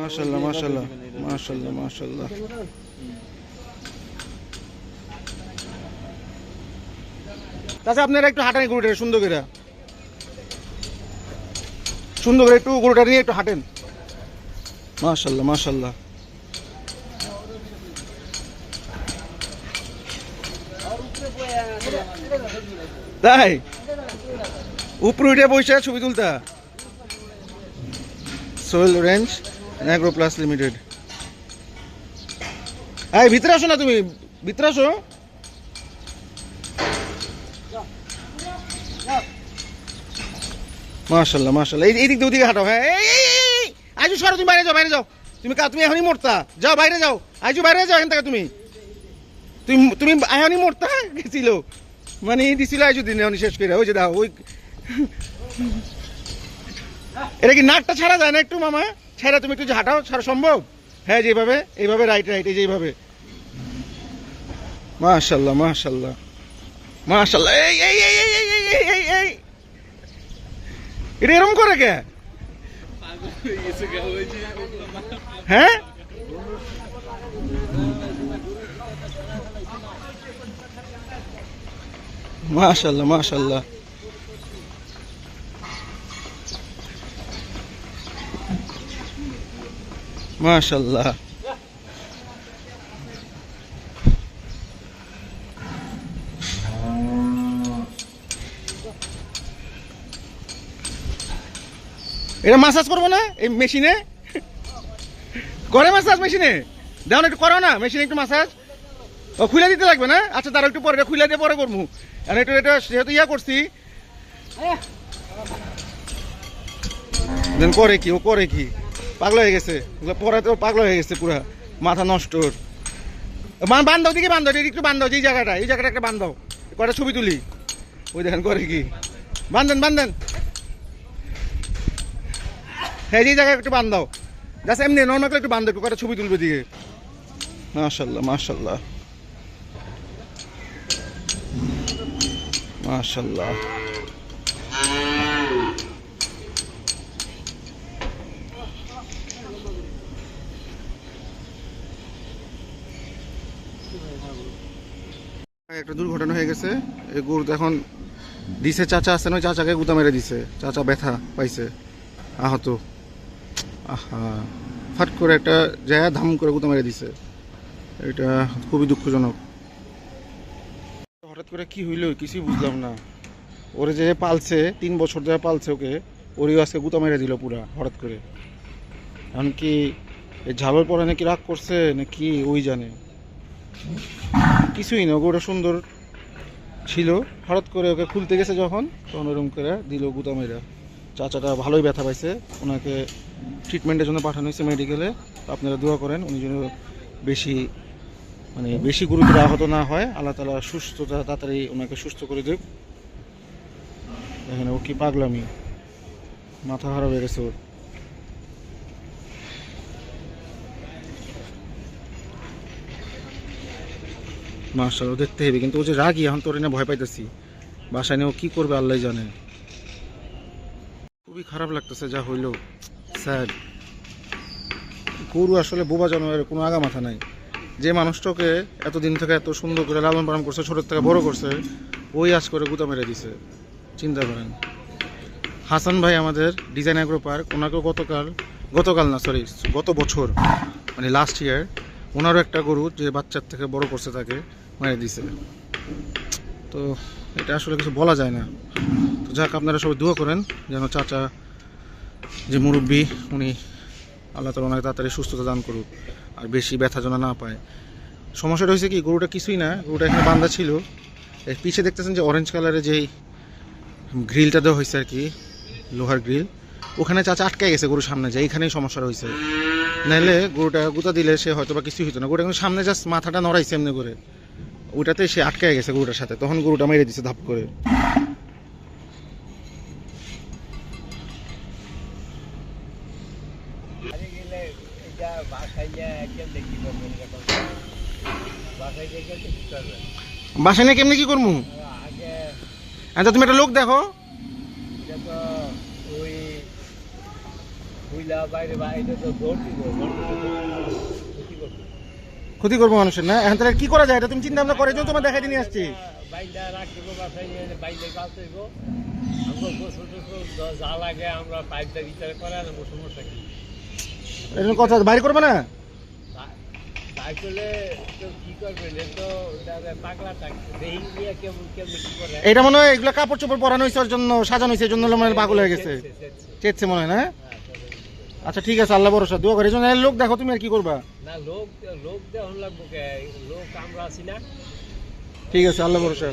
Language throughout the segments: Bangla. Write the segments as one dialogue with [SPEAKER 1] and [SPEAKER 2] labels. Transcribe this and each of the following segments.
[SPEAKER 1] মাশাল্লাহ মাশাল্লাহ মাশাল্লাহ মাশাল্লাহ তাছাড়া আপনারা একটু হাঁটেন গরুটা সুন্দর করে। সুন্দর করে একটু গরুটা নিয়ে একটু হাঁটেন। মাশাল্লাহ মাশাল্লাহ তাই? উপরে উঠে বসে ছবি তুলতা। সোয়েল রেঞ্জ। ন্যাগ্রো প্লাস লিমিটেড এই, ভিতরে আসো না তুমি। ভিতরে আসো। মাশাল্লাহ মাশাল্লাহ এই এই দিক দিয়ে ওদিকে হাঁটো। হ্যাঁ এই এই সরো, তুমি বাইরে যাও বাইরে যাও। তুমি তুমি এখনই মরতা। যাও, বাইরে যাও। আজু বাইরে যাও এখান থেকে তুমি। তুমি তুমি এখনই মরতা? গেছিল। মানে দিছিল আজু দিন, এখনই শেষ করে ওই যে দাও, ওই এটা কি নাকটা ছাড়া যায় না একটু, মামা? ছাড়া তুমি একটু হাঁটাও, ছাড়া সম্ভব? হ্যাঁ যেভাবে, এইভাবে রাইট রাইট এই যে এইভাবে। মাশাল্লাহ মাশাল্লাহ। মাশাল্লাহ, এই এই এই এই এই এই এই এই এই। এটা এরকম করে কে? হ্যাঁ? মাশাল্লাহ মাশাল্লাহ। মাশাল্লাহ এটা মাসাজ করব না? এই মেশিনে করে মাসাজ মেশিনে দেখুন একটু করো না? মেশিনে একটু মাসাজ ও, খুলে দিতে লাগবে না? আচ্ছা তারা একটু পরে, খুলে দিয়ে পরে করব। কারণ একটু এটা যেহেতু ইয়া করছি। দেন করে কি, ও করে কি? পাগল হয়ে গেছে। পরে তো পাগল হয়ে গেছে পুরা। মাথা নষ্ট ওর। বান বান্ধাও দিকে বান্ধব একটু বান্ধাও যে এই জায়গাটা এই জায়গাটা একটা বান্ধাও কটা ছবি তুলি? ওই দেখেন, করে কি? বান্ধেন বান্ধেন হ্যাঁ যে জায়গায় একটু বান্ধাও জাস্ট এমনি নর্মাল একটু বান্ধব একটু কটা ছবি তুলবে দিকে মাশাল্লাহ মাশাল্লাহ। মাশাল্লাহ। একটা দুর্ঘটনা হয়ে গেছে। এই গরু এখন দিছে, চাচা আছে না চাচাকে গুতা মেরে দিছে। চাচা ব্যথা পাইছে। আহত। আহা। ফাট করে একটা জায়গা ধাম করে গুতা মেরে দিছে। এটা খুবই দুঃখজনক। হঠাৎ করে কি হইল? কিছুই বুঝলাম না। ওরে যে পালছে, তিন বছর ধরে পালছে ওকে ওরই আজকে গুতা মেরে দিল পুরা, হঠাৎ করে। এমনকি ঝালের পরে নাকি রাগ করছে, নাকি ওই জানে। কিছুই না ওটা সুন্দর ছিল। হঠাৎ করে ওকে খুলতে গেছে যখন, তখন ওরকম করে দিল গুতা মেরা চাচাটা ভালোই ব্যথা পাইছে। ওনাকে ট্রিটমেন্টের জন্য পাঠানো হয়েছে মেডিকেলে আপনারা দোয়া করেন, উনি যেন বেশি মানে বেশি গুরুতর আহত না হয়। আল্লাহ তালা সুস্থতা তাড়াতাড়ি ওনাকে সুস্থ করে দেব এখানে ও কি পাগলামি। মাথা খারাপ হয়ে গেছে ওর। মার্শাল দেখতে হবে। কিন্তু ও যে রাগি, এখন তোর না ভয় পাইতেছি। বাসায় নিয়ে ও কি করবে, আল্লাহ জানে। খুবই খারাপ লাগতেছে, যা হইল। স্যার, গরু আসলে বোবা জানোয়ারের কোনো আগা মাথা নাই। যে মানুষটাকে এতদিন থেকে এত সুন্দর করে লালন পালন করছে ছোটোর থেকে বড় করছে, ওই আজ করে গুতা মেরে দিছে। চিন্তা করেন। হাসান ভাই আমাদের ডিজাইন অ্যাগ্রো পার্ক, ওনাকেও গতকাল গতকাল না সরি গত বছর মানে লাস্ট ইয়ার ওনারও একটা গরু যে বাচ্চার থেকে বড় করছে তাকে মেরে দিছে। তো এটা আসলে কিছু বলা যায় না। তো যাক, আপনারা সবাই দোয়া করেন যেন চাচা যে মুরব্বী, উনি আল্লাহ তালা ওনাকে তাড়াতাড়ি সুস্থতা দান করুক আর বেশি ব্যথা যেন না পায়। সমস্যাটা হয়েছে কি, গরুটা কিছুই না, গরুটা এখানে বান্ধা ছিল। এর পিছে দেখতেছেন যে অরেঞ্জ কালারের যেই গ্রিলটা দেওয়া হয়েছে আর কি, লোহার গ্রিল ওখানে চাচা আটকে গেছে গরুর সামনে যে এইখানেই সমস্যা হয়েছে নাইলে গরুটা গুতা দিলে সে হয়তো বা কিছু হইতো না। গরুটা কিন্তু সামনে জাস্ট মাথাটা নড়াইছে এমনি করে। ওইটাতে সে আটকে গেছে গরুটার সাথে। তখন গরুটা মেরে দিছে ধাপ করে।
[SPEAKER 2] বাসায়
[SPEAKER 1] নিয়ে কেমনি কি করব? আচ্ছা তুমি একটা লোক দেখো।
[SPEAKER 2] ক্ষতি করব
[SPEAKER 1] মানুষের না? এখন তাহলে কি করা যায়? এটা তুমি চিন্তা ভাবনা করেছ তোমার দেখাই নিয়ে আসছি।
[SPEAKER 2] বাইকটা রাখতে আমরা
[SPEAKER 1] না? এটা মনে হয় এগুলো কাপড় চোপড় পরানো হয়েছে জন্য সাজানো হয়েছে জন্য মানে পাগল হয়ে গেছে। চেয়েছে মনে হয় না? আচ্ছা ঠিক আছে আল্লাহ ভরসা দোয়া করে। এই লোক দেখো তুমি আর কি করবা?
[SPEAKER 2] না লোক লোক দেওয়ান লাগবো কে? লোক আমরা আছি না।
[SPEAKER 1] ঠিক আছে আল্লাহ ভরসা।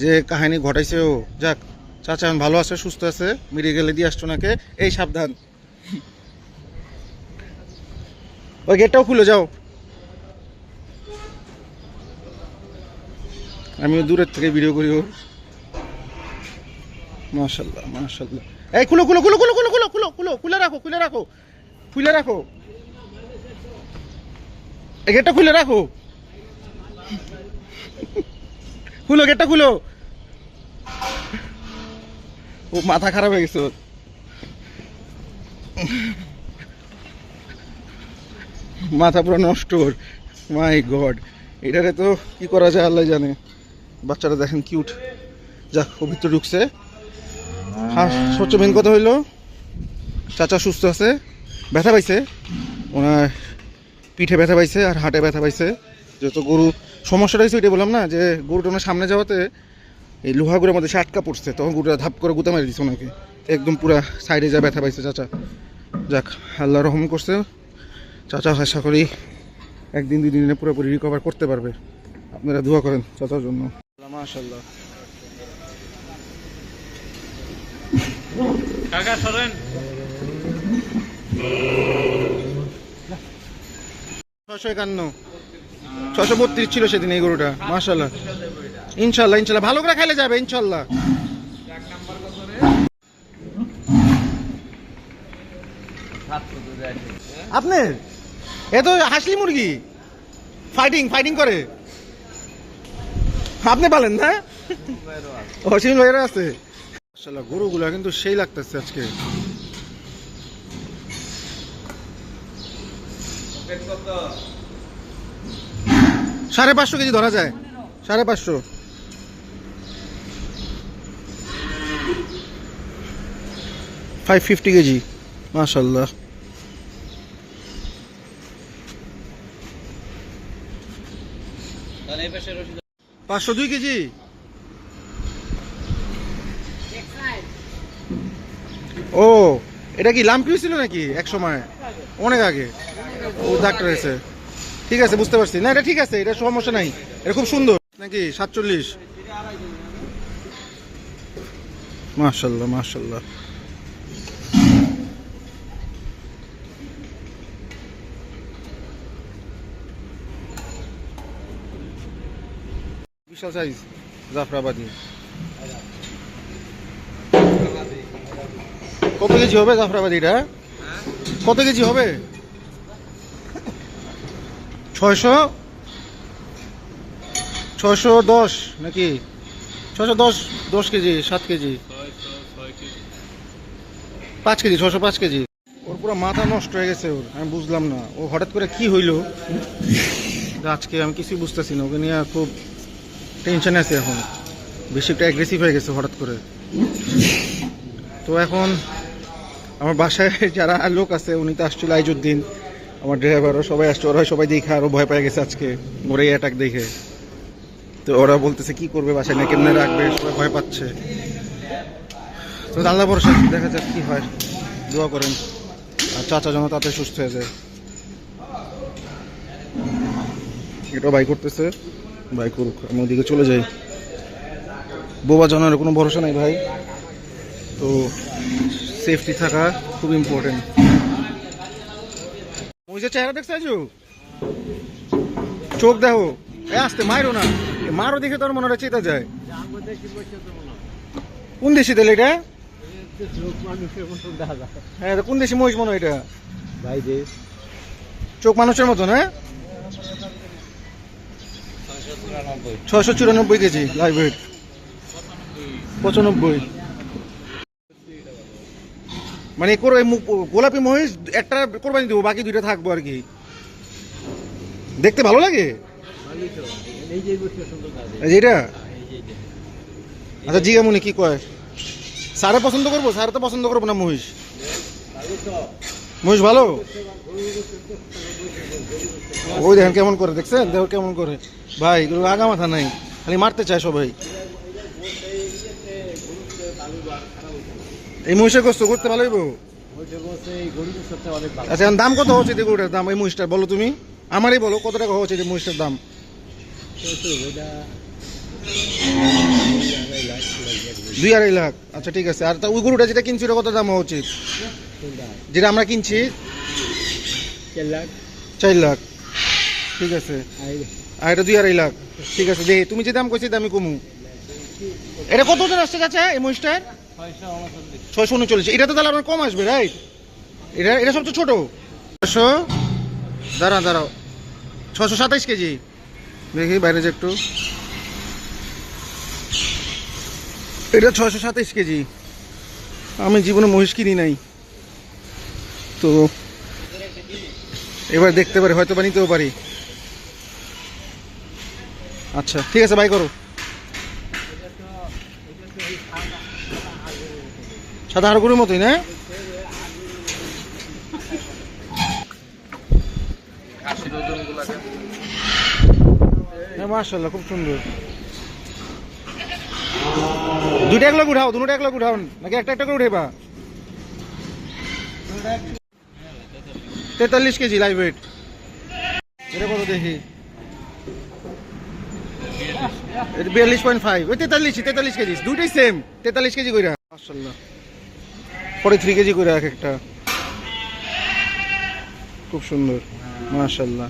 [SPEAKER 1] যে কাহিনী ঘটাইছে ও যাক চাচা এখন ভালো আছে সুস্থ আছে মেডিকেলে দিয়ে আসছো নাকে? এই সাবধান। ওই গেটটাও খুলে যাও। আমি দূরের থেকে ভিডিও করি ওর মাশাল্লাহ মাশাল্লাহ এই খুলো খুলো খুলো খুলো খুলো খুলো রাখো, খুলে রাখো খুলে রাখো। এই গেটটা খুলে রাখো। খুলো, গেটটা খুলো। ও, মাথা খারাপ হয়ে গেছে। মাথা পুরো নষ্ট মাই গড, এটারে তো কি করা যায়, আল্লাহ জানে। বাচ্চাটা দেখেন কিউট। যাক, ও ভিতরে ঢুকছে। হ্যাঁ সবচেয়ে মেন কথা হইল, চাচা সুস্থ আছে, ব্যথা পাইছে। ওনার পিঠে ব্যথা পাইছে আর হাটে ব্যথা পাইছে। যেহেতু গরু, সমস্যাটা হয়েছে ওইটাই বললাম না, যে গরুটা ওনার সামনে যাওয়াতে এই লোহাগুলোর মধ্যে সে আটকা পড়ছে, তখন গরুটা ধাপ করে গুতা মেরে দিচ্ছে ওনাকে। একদম পুরা সাইডে যা ব্যথা পাইছে চাচা। যাক, আল্লাহ রহম করছে। চাচা, আশা করি একদিন দুই দিনে পুরোপুরি রিকভার করতে পারবে। আপনারা দোয়া করেন চাচার জন্য। মাশাল্লাহ
[SPEAKER 2] কাকা, সরেন।
[SPEAKER 1] ছশো একান্ন। ছশো বত্রিশ ছিল সেদিন এই গরুটা মাশাল্লাহ ইনশাল্লাহ ইনশাল্লাহ ভালো করে খেলে যাবে ইনশাল্লাহ আপনি, এ তো হাসলি মুরগি। ফাইটিং ফাইটিং করে। আপনি পালেন না? অসীম ভাইয়েরা আছে। মাশাল্লাহ গরুগুলা কিন্তু সেই লাগতেছে আজকে। সাড়ে পাঁচশো কেজি ধরা যায়। সাড়ে পাঁচশো। ফাইভ ফিফটি কেজি মাশাল্লাহ পাঁচশো দুই কেজি? ও, এটা কি লাম্পি ছিল নাকি এক সময়? অনেক আগে। ও ডাক্তার এসে ঠিক আছে, বুঝতে পারছি। না, এটা ঠিক আছে, এটা সমস্যা নাই। এটা খুব সুন্দর। নাকি সাতচল্লিশ? মাশাল্লাহ মাশাল্লাহ। বিশাল সাইজ জাফরাবাদি। কত কেজি হবে জাফরাবাদিটা কত কেজি হবে? ছয়শো? ছয়শো দশ নাকি? ছশো দশ দশ কেজি, সাত কেজি। পাঁচ কেজি ছশো পাঁচ কেজি। ওর পুরো মাথা নষ্ট হয়ে গেছে ওর, আমি বুঝলাম না। ও হঠাৎ করে কি হইল? আজকে আমি কিছুই বুঝতেছি না, ওকে নিয়ে খুব টেনশনে আছে এখন। বেশি একটা অ্যাগ্রেসিভ হয়ে গেছে হঠাৎ করে। তো এখন আমার বাসায় যারা লোক আছে, উনি তো আসছিল আইজুদ্দিন। আমার ড্রাইভারও সবাই আসছে ওরা সবাই দেখে আরও ভয় পেয়ে গেছে আজকে। ওর এই অ্যাটাক দেখে। তো ওরা বলতেছে, কি করবে বাসায়? না, কেমনে রাখবে? সবাই ভয় পাচ্ছে। তো আল্লাহ ভরসা, দেখা যাক কি হয়। দোয়া করেন। আর চাচা যেন তাতে সুস্থ হয়ে যায়। এটাও বাই করতেছে। বাই করুক আমি ওদিকে চলে যাই বোবা জানার কোনো ভরসা নাই ভাই। তো সেফটি থাকা খুব ইম্পর্টেন্ট মহিষের চেহারা দেখতে আছো চোখ দেখো। এ আসতে মারো না। মারো দেখে তোর মনে হয় চেতা যায়। কোন দেশি তাহলে এটা? হ্যাঁ কোন দেশি মহিষ মনে এটা?
[SPEAKER 2] ভাই
[SPEAKER 1] চোখ মানুষের মতো না হ্যাঁ? ছশো চুরানব্বই কেজি লাইব্রেরি পঁচানব্বই। মানে গোলাপি মহিষ একটা কোরবানি দেবো, বাকি দুইটা থাকব আর কি। দেখতে ভালো লাগে?
[SPEAKER 2] ভালোই তো এই যে বসে সুন্দর কাজ
[SPEAKER 1] এই যে এটা?
[SPEAKER 2] এই যে এটা।
[SPEAKER 1] আচ্ছা জিগামুনি কি কয়? স্যারে পছন্দ করব? স্যার তো পছন্দ করব না মহিষ। মহিষ ভালো? ওই দেখেন কেমন করে, দেখছেন? দেখো কেমন করে। ভাই আগা মাথা নাই। খালি মারতে চায় সবাই। এই মহিষের কষ্ট করতে ভালো হইব?
[SPEAKER 2] এই
[SPEAKER 1] আচ্ছা এখন দাম কত হচ্ছে দেখো ওটার দাম? এই মহিষটার বলো তুমি। আমারই বলো কত টাকা হচ্ছে এই মহিষটার দাম? দুই আড়াই লাখ। আচ্ছা ঠিক আছে। আর তা ওই গরুটা যেটা কিনছি ওটা কত দাম হওয়া উচিত যেটা আমরা কিনছি?
[SPEAKER 2] চার লাখ।
[SPEAKER 1] চার লাখ। ঠিক আছে। আর এটা দুই আড়াই লাখ। ঠিক আছে দেখি তুমি যে দাম কইছি দামি কমু। এটা কত ওজন আসছে চাচা এই মহিষটার?
[SPEAKER 2] ছয়শো উনচল্লিশ।
[SPEAKER 1] এটা তো তাহলে আপনার কম আসবে রাইট এটা এটা সবচেয়ে ছোট। ছশো দাঁড়াও দাঁড়াও। ছশো সাতাইশ কেজি। দেখি, বাইরে যে একটু। এটা ছশো সাতাইশ কেজি। আমি জীবনে মহিষ কিনি নাই। তো এবার দেখতে পারি, হয়তো বা নিতেও পারি। আচ্ছা ঠিক আছে, বাই করো। সাদা হাড় গরুর মতোই, না? মার্শাল্লাহ খুব সুন্দর। দুইটা এক লোক উঠাও, দুটো এক উঠাও, নাকি একটা একটা করে উঠেবা তেতাল্লিশ কেজি লাইভ ওয়েট এটা কত দেখি? বিয়াল্লিশ পয়েন্ট ফাইভ ওই তেতাল্লিশ তেতাল্লিশ কেজি। দুইটাই সেম তেতাল্লিশ কেজি কইরা। মার্শাল্লাহ পরে থ্রি কেজি করে এক একটা। খুব সুন্দর মার্শাল্লাহ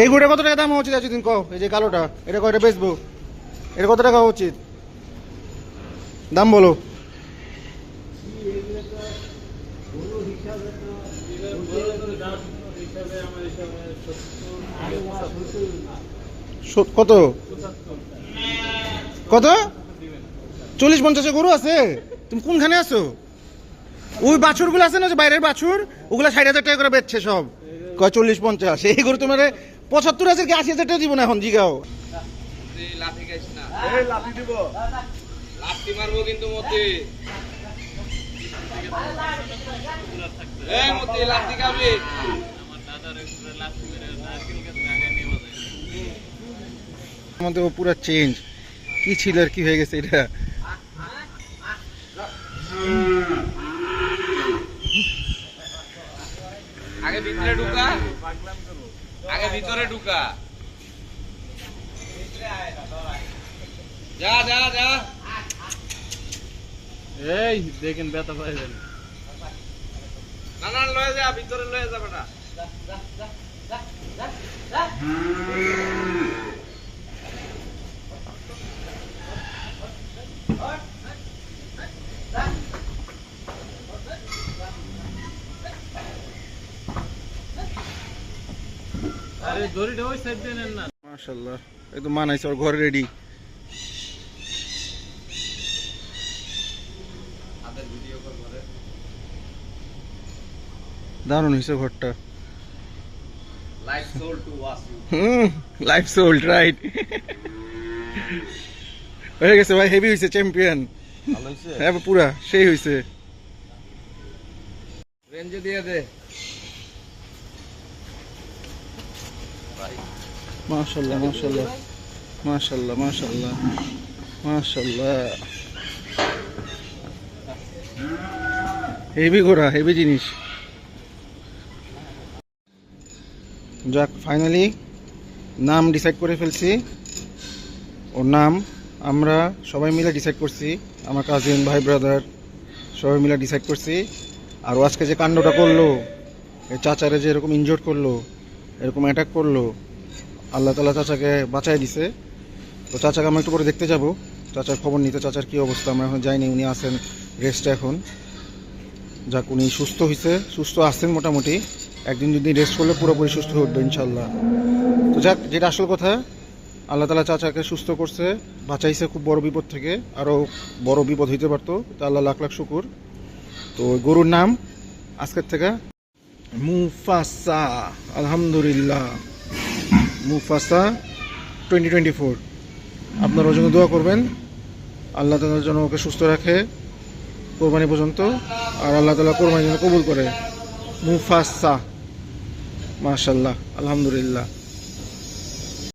[SPEAKER 1] এই গুড়ে কত টাকা দাম হওয়া উচিত আছে দিন কও, এই যে কালোটা, এটা কয়টা বেচবো? এটা কত টাকা উচিত? দাম বলো। কত? কত? চল্লিশ পঞ্চাশে গরু আছে? তুমি কোনখানে আছো? ওই বাছুরগুলো আছে না যে বাইরের বাছুর? ওগুলো ষাট হাজার টাকা করে বেচছে সব। কয় চল্লিশ পঞ্চাশ? এই গরু তোমার পঁচাত্তর হাজার কি আশি হাজার টাকা দিব না এখন? জিগাও।
[SPEAKER 3] লাঠি খাইস না লাঠি মারবো কিন্তু মতি এই মতি লাঠি খাবি
[SPEAKER 1] আমাদের ও পুরো চেঞ্জ কি ছিল আর কি হয়ে গেছে এটা?
[SPEAKER 3] আগে ভিতরে ঢুকা। আগে ভিতরে ঢুকা। যা যা যা।
[SPEAKER 2] এই দেখেন ব্যথা পাইবেন
[SPEAKER 3] না না লয়ে যা ভিতরে লয়ে যাবে না।
[SPEAKER 2] আরে দড়িটা ওই সাইড দিয়ে
[SPEAKER 1] মানাইছে ওর ঘরে রেডি দারুণ হয়েছে ঘরটা। লাইফ সোল্ড রাইট হয়ে গেছে ভাই হেভি হয়েছে চ্যাম্পিয়ন হ্যাঁ পুরা সেই হয়েছে
[SPEAKER 3] রেঞ্জে দিয়ে দে।
[SPEAKER 1] মাশাল্লাহ মাশাল্লাহ মাশাল্লাহ মাশাল্লাহ মাশাল্লাহ। হেভি ঘোরা হেভি জিনিস। যাক ফাইনালি নাম ডিসাইড করে ফেলছি। ওর নাম আমরা সবাই মিলে ডিসাইড করছি, আমার কাজিন ভাই ব্রাদার সবাই মিলে ডিসাইড করছি। আর আজকে যে কাণ্ডটা করল এই চাচারে যে এরকম ইনজোর করল, এরকম অ্যাটাক করল, আল্লাহ তালা চাচাকে বাঁচাই দিছে। তো চাচাকে আমরা একটু পরে দেখতে যাব। চাচার খবর নিতে চাচার কি অবস্থা, আমরা এখন যাইনি, উনি আছেন রেস্টে এখন। যাক, উনি সুস্থ হয়েছে সুস্থ আসছেন মোটামুটি। একদিন যদি রেস্ট করলে পুরোপুরি সুস্থ হয়ে উঠবে ইনশাল্লাহ তো যাক, যেটা আসল কথা আল্লাহ তালা চাচাকে সুস্থ করছে, বাঁচাইছে খুব বড় বিপদ থেকে আরও বড় বিপদ হইতে পারতো। তা আল্লাহ লাখ লাখ শুকুর। তো গরুর নাম আজকের থেকে মুফাসা, আলহামদুলিল্লাহ। মুফাসা টোয়েন্টি টোয়েন্টি ফোর আপনার জন্য দোয়া করবেন। আল্লাহ তালার জন্য ওকে সুস্থ রাখে কোরবানি পর্যন্ত, আর আল্লাহ তালা কোরবানি যেন কবুল করে। মুফাসা মাশাল্লাহ আলহামদুলিল্লাহ।